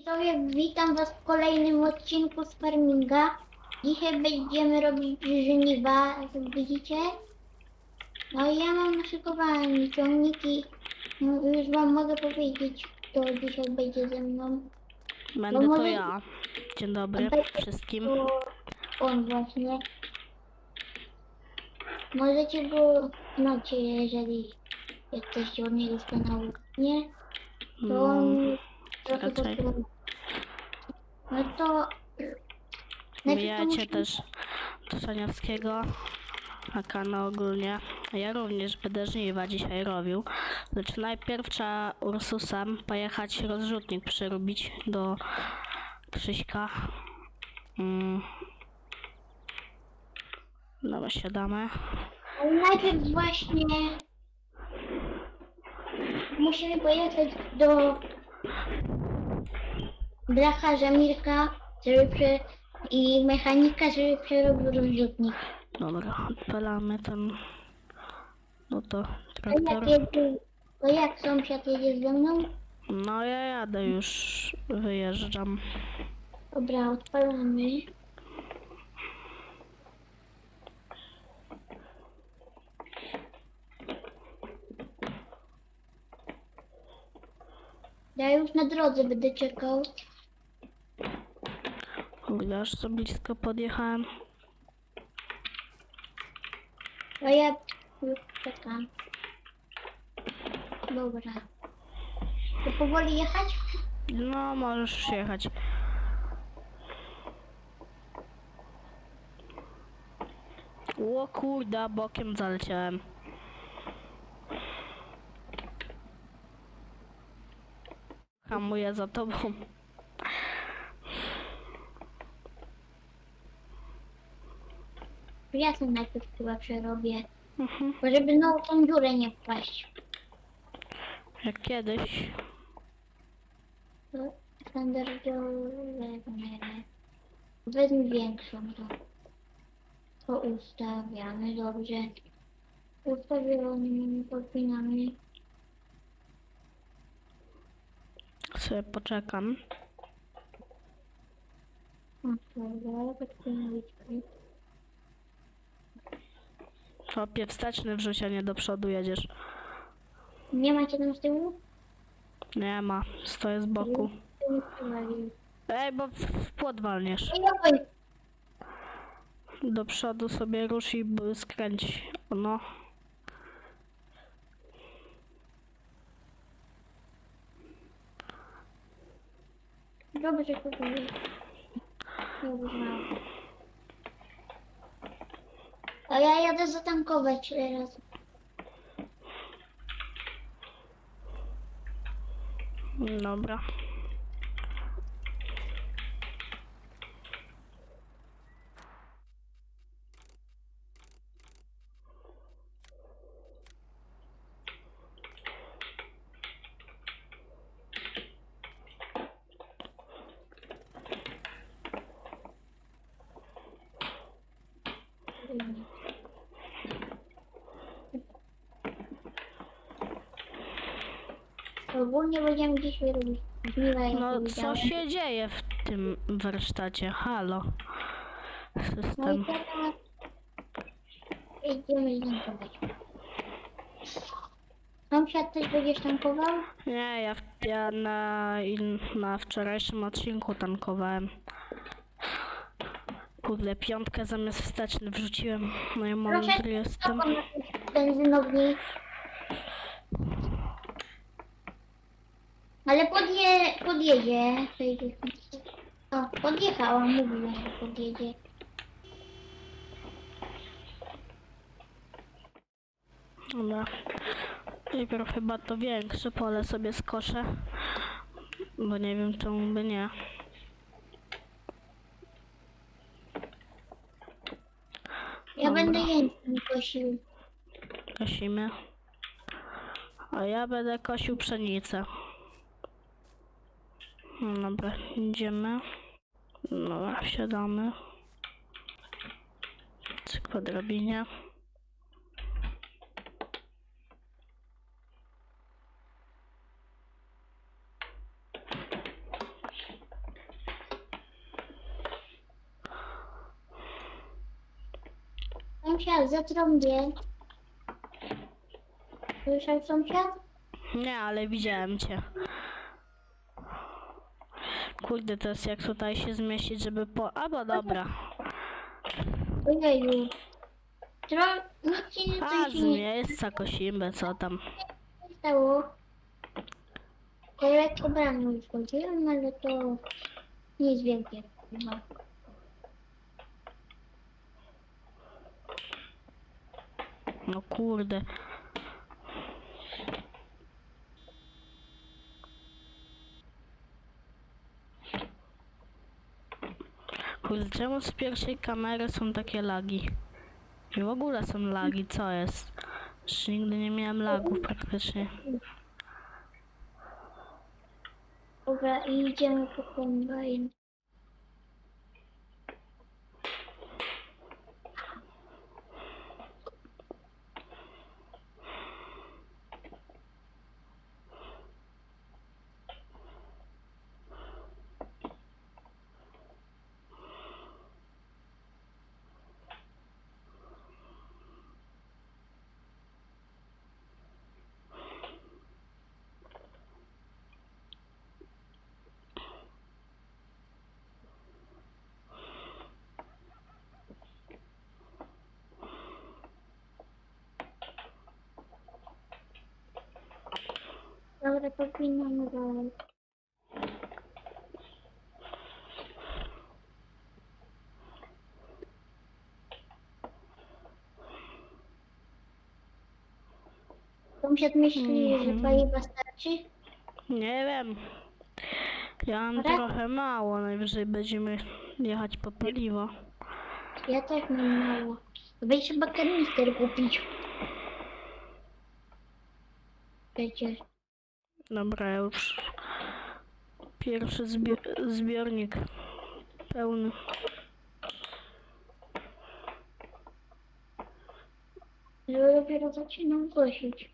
Widzowie, witam was w kolejnym odcinku z Farminga. Dzisiaj będziemy robić żniwa, jak widzicie. No i ja mam naszykowane ciągniki. No, już wam mogę powiedzieć, kto dzisiaj będzie ze mną. Będę No to może- ja. Dzień dobry Będzie wszystkim. To on właśnie. Możecie go znacie, jeżeli jesteście od niego z kanału. Nie? To No, on trochę. No to... najpierw to Wbijacie musi- też do Saniowskiego na kanał ogólnie. Ja również będę żniwa dzisiaj robił. Lecz najpierw trzeba Ursusem pojechać rozrzutnik przerobić do Krzyśka. Mm. Dobra, siadamy. Ale najpierw właśnie musimy pojechać do blacharza Mirka żeby prze... i mechanika, żeby przerobił rozrzutnik. Dobra, odpalamy ten... No to To traktor. jak, jedzie, to jak sąsiad jedzie ze mną? No ja jadę już, wyjeżdżam. Dobra, odpalamy. Ja już na drodze będę czekał. Kurde, aż za blisko podjechałem. A ja już czekam. Dobra. To powoli jechać? No, możesz jechać. O kurde, bokiem zaleciałem. Hamuję za tobą. Ja sobie najpierw chyba przerobię. Mhm. Bo żeby znowu tą dziurę nie wpaść. Jak kiedyś. To standardowe. Wezmę większą to. To ustawiamy dobrze. Ustawiony, podpinamy. Sobie poczekam. Chłopie, wsteczny wrzuć, a nie do przodu jedziesz. Nie macie tam z tyłu? Nie ma, stoję z boku. Ej, bo w, w płot walniesz. Do przodu sobie rusz i skręć. No. Dobrze kupiłem. Dobra. A ja jadę zatankować teraz. Dobra. Ogólnie będziemy dzisiaj robić jak No, co się dzieje w tym warsztacie? Halo. No i System. teraz idziemy. Sąsiad też będziesz tankował? Nie, ja, w, ja na, in, na wczorajszym odcinku tankowałem. Kurde, piątkę zamiast wsteczny wrzuciłem. No i mądry jestem. Stopą na benzynowni. Ale podje, podjedzie. Przejdzie. O, podjechała, mówiła, że podjedzie. Dobra. Najpierw chyba to większe pole sobie skoszę. Bo nie wiem czemu by nie. Ja będę jęczmień kosił. Kosimy. A ja będę kosił pszenicę. No Dobra, idziemy. Dobra, wsiadamy. Cyk po drabinie. Sąsiad, zatrąbię. Słyszał sąsiad? Nie, ale widziałem cię. Kurde, teraz jak tutaj się zmieścić, żeby po... Albo dobra. Ojeju. Tro... Nic ci nie, A, z nie miejsca kosimy, co tam. stało. To lekko bramę już chodziłem, ale to nic wielkiego chyba. No kurde. Kurde, czemu z pierwszej kamery są takie lagi? I w ogóle są lagi, co jest? Jeszcze nigdy nie miałem lagów praktycznie. Dobra, idziemy po kombajn. Dobra, powinno dalej. Sąsiad myśli, że Mhm. paliwa starczy? Nie wiem. Ja mam Dobra. trochę mało, najwyżej będziemy jechać po paliwo. Ja też mam mało. Weź chyba kanister kupić. Przecież. Dobra, ja już pierwszy zbi- zbiornik pełny. Że dopiero zaczynam kosić.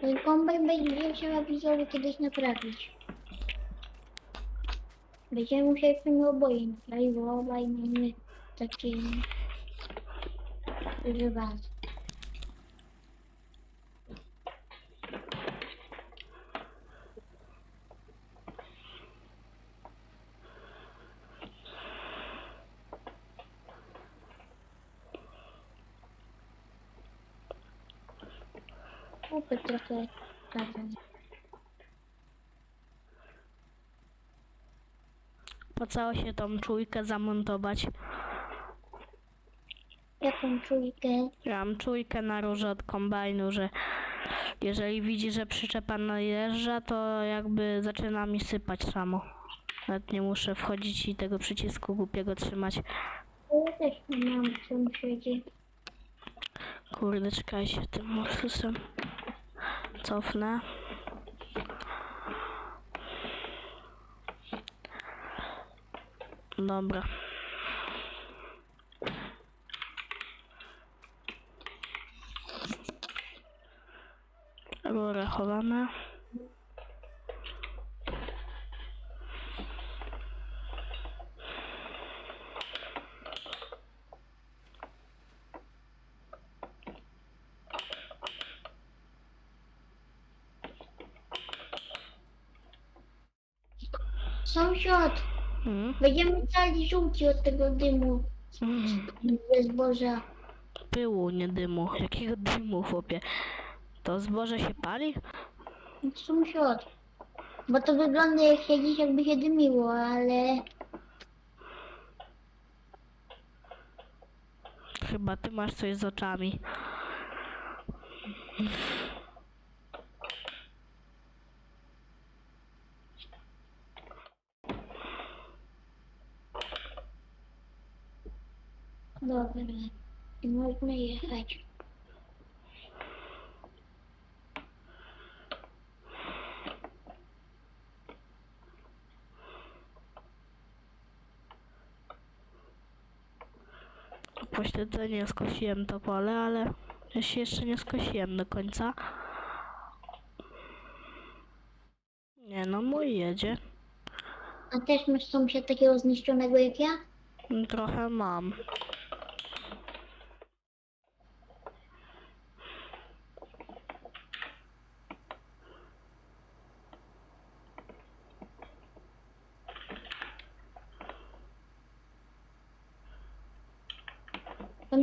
Ten kombajn będzie trzeba widzowie kiedyś naprawić. Będziemy musieli pewnie oboje naprawić, bo obaj mamy takie używane. Kupy trochę razem. Opłacało się tą czujkę zamontować. Czujkę? Ja mam czujkę na róże od kombajnu, że jeżeli widzi, że przyczepa najeżdża, to jakby zaczyna mi sypać samo. Nawet nie muszę wchodzić i tego przycisku głupiego trzymać. Ja też mam w sąsiedzie. Kurde, czekaj się tym morsusem. Cofnę. Dobra. Rurę chowamy. Sąsiad, Mhm. będziemy cali żółci od tego dymu Mhm. ze zboża. Pyłu, nie dymu. Jakiego dymu, chłopie? To zboże się pali? Sąsiad. Bo to wygląda jak się dziś jakby się dymiło, ale Chyba ty masz coś z oczami. dobra. Można jechać. Pośledzenie skosiłem to pole, ale ja się jeszcze nie skosiłem do końca. Nie no, mój jedzie. A też masz sąsiad takiego zniszczonego jak ja? Mm, Trochę mam.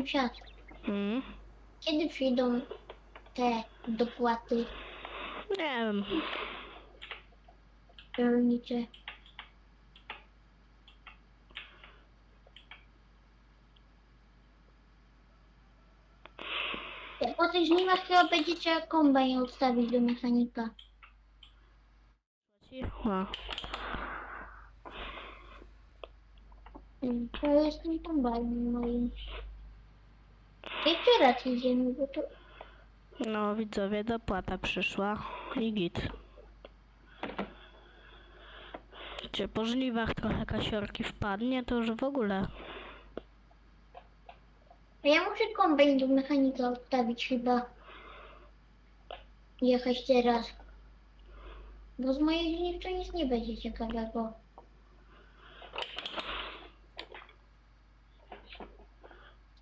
Sąsiad, Mm. kiedy przyjdą te dopłaty Nie wiem. rolnicze? Po tych żniwach chyba będzie trzeba kombajn odstawić do mechanika. Cicho. Mm, To jest ten kombajn moim. Jeszcze raz idziemy, bo to... No widzowie, dopłata przyszła i git. Czy po trochę kasiorki wpadnie, to już w ogóle. A ja muszę kombajn do mechanika odstawić chyba. Jechać teraz. Bo z mojej żniwczy nic nie będzie ciekawego.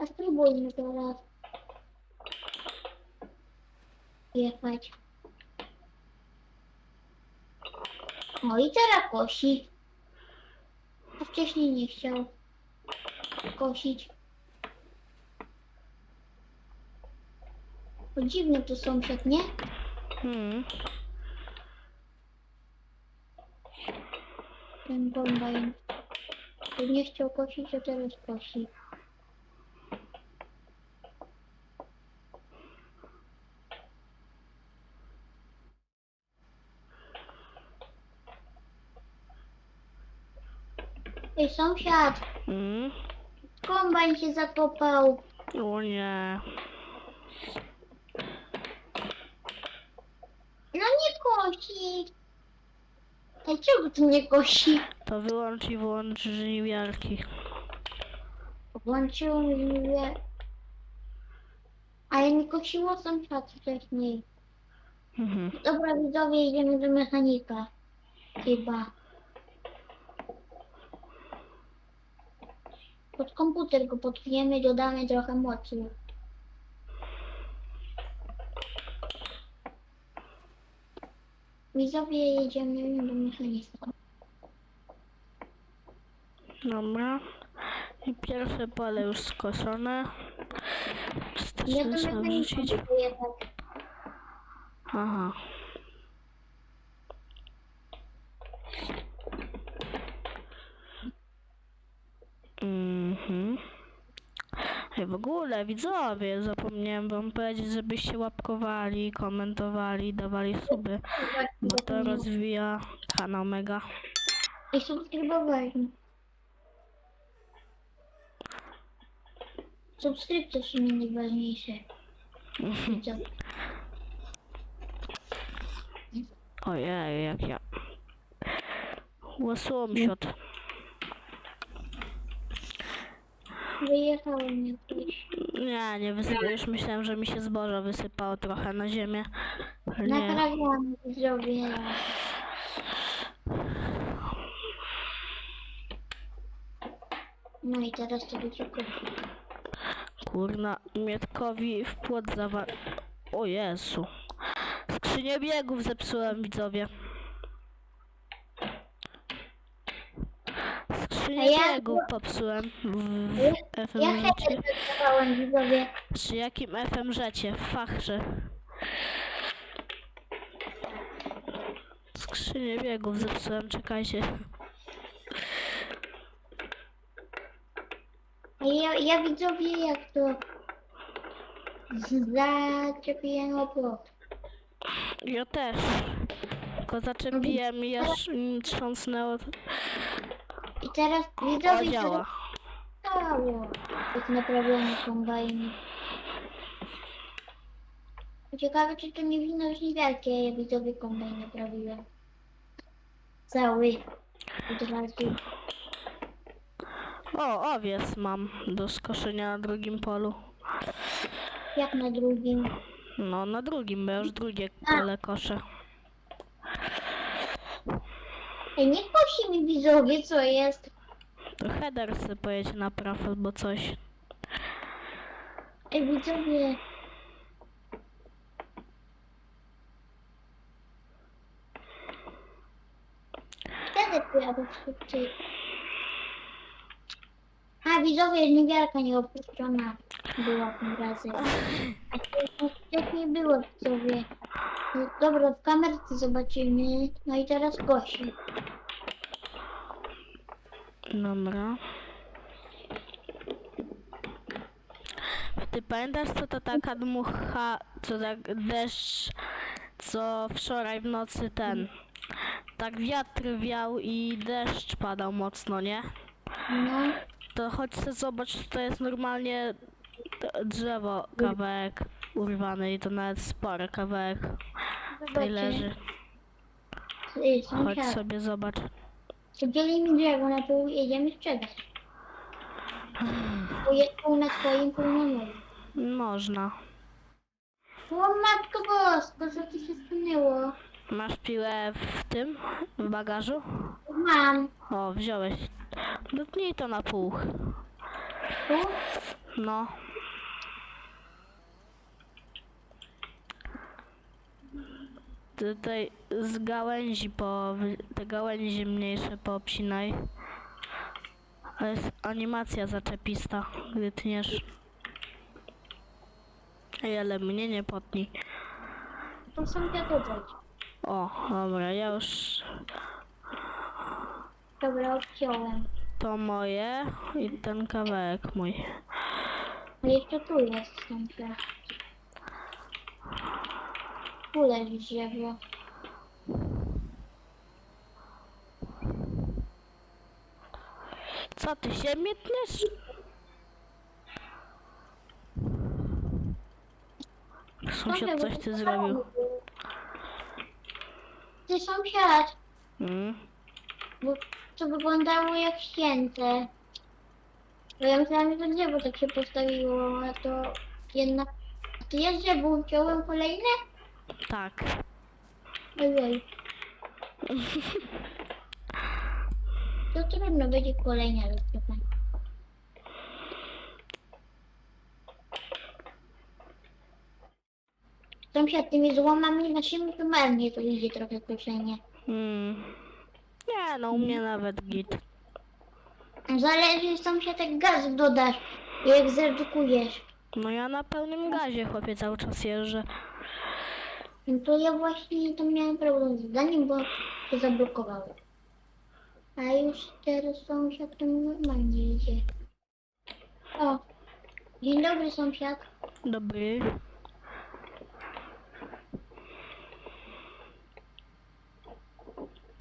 A spróbujmy teraz. Jechać. No i teraz kosi. A wcześniej nie chciał kosić. O, dziwny to sąsiad, nie? Hmm. Ten kombajn. Tu nie chciał kosić, a teraz kosi. Sąsiad! Hmm. Kombajn się zakopał. O nie. No nie kosi. Ej, czego tu nie kosi? To wyłącz i włącz żniwiarki. Włączyło mi mówię. Ale nie kosiło sąsiad wcześniej. Mhm. Dobra, widzowie, idziemy do mechanika. Chyba. Pod komputer go podpijemy, dodamy trochę mocy. Widzowie, jedziemy do mechanika. Dobra. I pierwsze pole już skoszone. Ja Wsteczny trzeba wrzucić. mogę pojechać. Aha. Mhm. W ogóle widzowie, zapomniałem wam powiedzieć, żebyście łapkowali, komentowali, dawali suby, bo to rozwija kanał mega. I subskrybowali. Subskrypcje w sumie najważniejsze. Ojej, jak ja. Jakoś. Nie, nie wysypałem. Już myślałem, że mi się zboże wysypało trochę na ziemię. Nie. Nagrałam widzowie. No i teraz to będzie kości. Kurna, Mietkowi w płot zawa... O Jezu. Skrzynię biegów zepsułem, widzowie. A ja- biegów popsułem w Ja FM zdawałem widzowie. Czy jakim FM życie? W fachrze. Skrzynię biegów zepsułem, czekajcie. Ja, ja widzowie jak to zaczepiłem o płot. Ja też. Tylko zaczepiłem i aż trząsnęło. I teraz widzowie działa. stało. Jak naprawiony kombajn. Ciekawe czy to nie wino już niewielkie, ja widzowie kombajn naprawiłem. Cały. Od razu. O, owiec mam do skoszenia na drugim polu. Jak na drugim. No, na drugim, bo ja już drugie pole koszę. Ej, nie kosi mi widzowie, co jest. To header sobie pojedzie na praw albo coś. Ej, widzowie. Wtedy pojadę szybciej. A widzowie, niewiarka nieopuszczona była tym razem. A to jak nie było widzowie. No, dobra, w kamerce zobaczymy. No i teraz Gosi. Dobra. Ty pamiętasz co to taka dmucha, co tak deszcz, co wczoraj w nocy ten, tak wiatr wiał i deszcz padał mocno, nie? No, To chodź sobie zobacz, to jest normalnie d- drzewo, kawałek urwany i to nawet spory kawałek tutaj leży. Ej, Chodź sąsiad. sobie zobacz. Dzieli mi drzewo, na to jedziemy sprzedać. Bo jest pół na twoim, pół na moim. Można. O matko bosko, co tu się stanęło? Masz piłę w tym, w bagażu? Mam. O, wziąłeś. Dotnij to na pół. Tu? No. Tutaj z gałęzi po... te gałęzie mniejsze poobcinaj. Ale jest animacja zaczepista, gdy tniesz. Ej, ale mnie nie potnij. To są wiadomość. O, dobra, ja już Dobra, odciąłem. to moje i ten kawałek mój. Jeszcze tu jest sąsiad. Tu leży drzewo. Co ty się mietniesz? Sąsiad coś ty zrobił. Ty sąsiad, Mm. bo to wyglądało jak święte. Bo ja myślałam, że to drzewo tak się postawiło, a to jednak... A to jest drzewo, uciąłem kolejne? Tak. Ojej. To trudno będzie kolejne rozpoznać. Sąsiad tymi złomami naszymi to marnie to idzie trochę koszenie. Mm. Nie, no u mnie nawet git. Zależy sąsiad jak gaz dodasz i jak zredukujesz. No ja na pełnym gazie chłopie cały czas jeżdżę. No to ja właśnie to miałem problem z zadaniem, bo się zablokowało. A już teraz sąsiad to normalnie idzie. O, dzień dobry sąsiad. Dobry.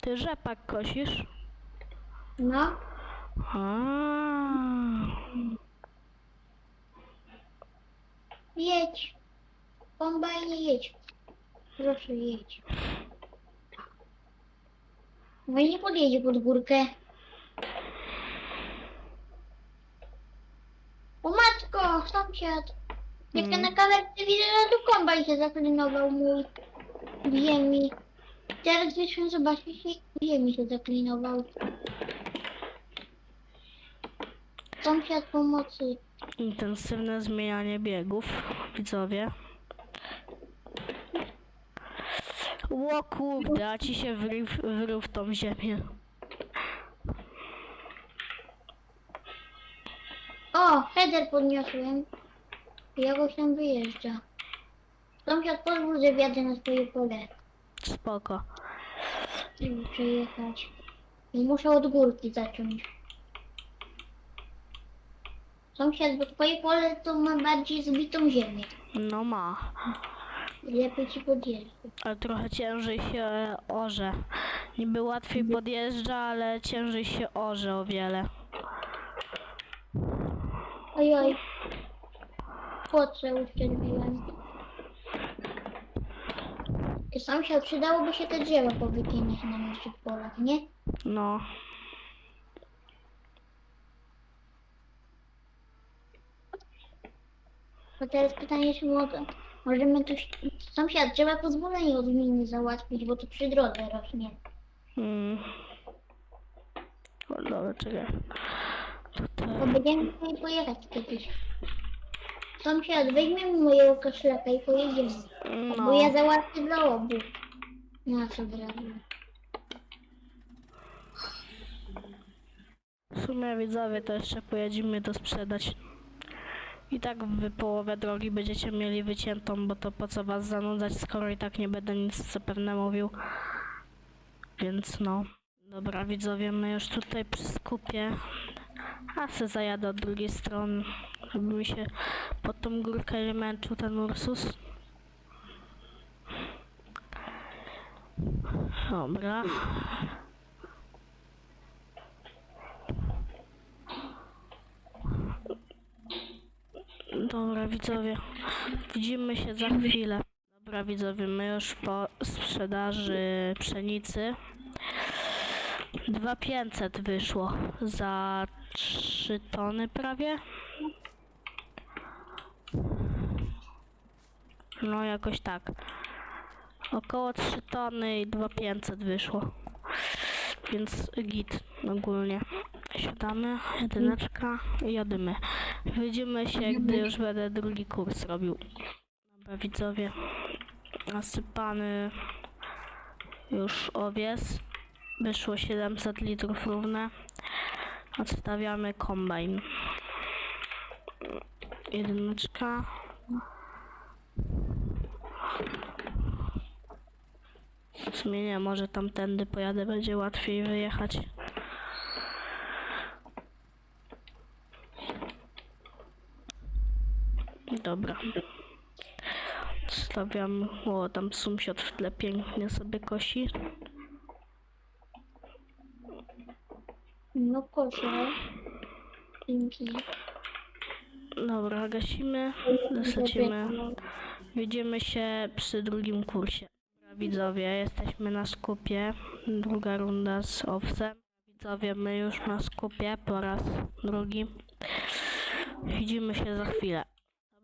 Ty rzepak kosisz? No, A. jedź. Kombajnie jedź. Proszę jedź. No i nie podjedzie pod górkę. O matko, sąsiad. Jak ja Mm. na kamerce widzę, że tu kombajn się zaklinował mój w ziemi. Teraz wyszłem zobaczyć i w ziemi się zaklinował. Sąsiad pomocy. Intensywne zmienianie biegów, widzowie. Ło kurde, a ci się wrył, wrył w tą ziemię. O, header podniosłem. Jakoś tam wyjeżdża. Sąsiad pozwól, że wjadę na swoje pole. Spoko. Żeby przejechać. I muszę od górki zacząć. Sąsiad, bo twoje pole to ma bardziej zbitą ziemię. No ma. Lepiej ci podjeżdżać. Ale trochę ciężej się orze. Niby łatwiej podjeżdża, ale ciężej się orze o wiele. Ojoj. Płotrze uszczerbiłem. Sąsiad, przydałoby się te drzewa powycinać na naszych polach, nie? No. Bo teraz pytanie, czy mogę, możemy tu sąsiad, trzeba pozwolenie od gminy załatwić, bo to przy drodze rośnie. Mm. O, dobra, czekaj. To Tutaj. będziemy sobie pojechać kiedyś. Sąsiad, weźmie mi mojego koszlaka i pojedziemy. No. Bo ja załatwię dla obu. Nas od razu. W sumie widzowie to jeszcze pojedziemy to sprzedać. I tak wy połowę drogi będziecie mieli wyciętą, bo to po co was zanudzać, skoro i tak nie będę nic zapewne mówił. Więc no. Dobra widzowie, my już tutaj przy skupie. A se zajadę od drugiej strony, żeby mi się pod tą górkę nie męczył ten Ursus. Dobra. Dobra widzowie, widzimy się za chwilę. Dobra widzowie, my już po sprzedaży pszenicy 2500 wyszło za 3 tony prawie. No jakoś tak. Około 3 tony i 2500 wyszło. Więc git ogólnie. Siadamy, jedyneczka i jadymy. Widzimy się, gdy już będę drugi kurs robił. Dobra, widzowie. Nasypany już owies. Wyszło 700 litrów równe. Odstawiamy kombajn. Jedyneczka. W sumie nie, może tamtędy pojadę, będzie łatwiej wyjechać. Dobra. Stawiam, o tam sąsiad w tle pięknie sobie kosi. No kosze. Dzięki. Dobra, gasimy, zasadzimy. Widzimy się przy drugim kursie. Dobra, widzowie, jesteśmy na skupie. Druga runda z owcem. Widzowie, my już na skupie po raz drugi. Widzimy się za chwilę.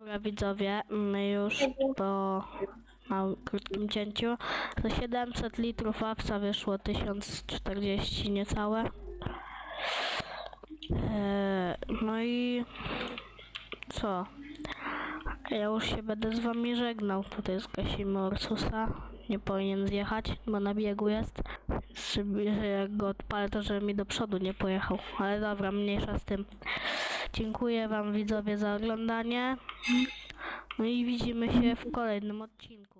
Dobra, widzowie, my już po małym, krótkim cięciu. Za 700 litrów owca wyszło 1040 niecałe. Eee, no i co? Ja już się będę z wami żegnał. Tutaj zgasimy Ursusa. Nie powinien zjechać, bo na biegu jest. Żeby, że jak go odpalę, to żeby mi do przodu nie pojechał. Ale dobra, mniejsza z tym. Dziękuję wam widzowie za oglądanie. No i widzimy się w kolejnym odcinku.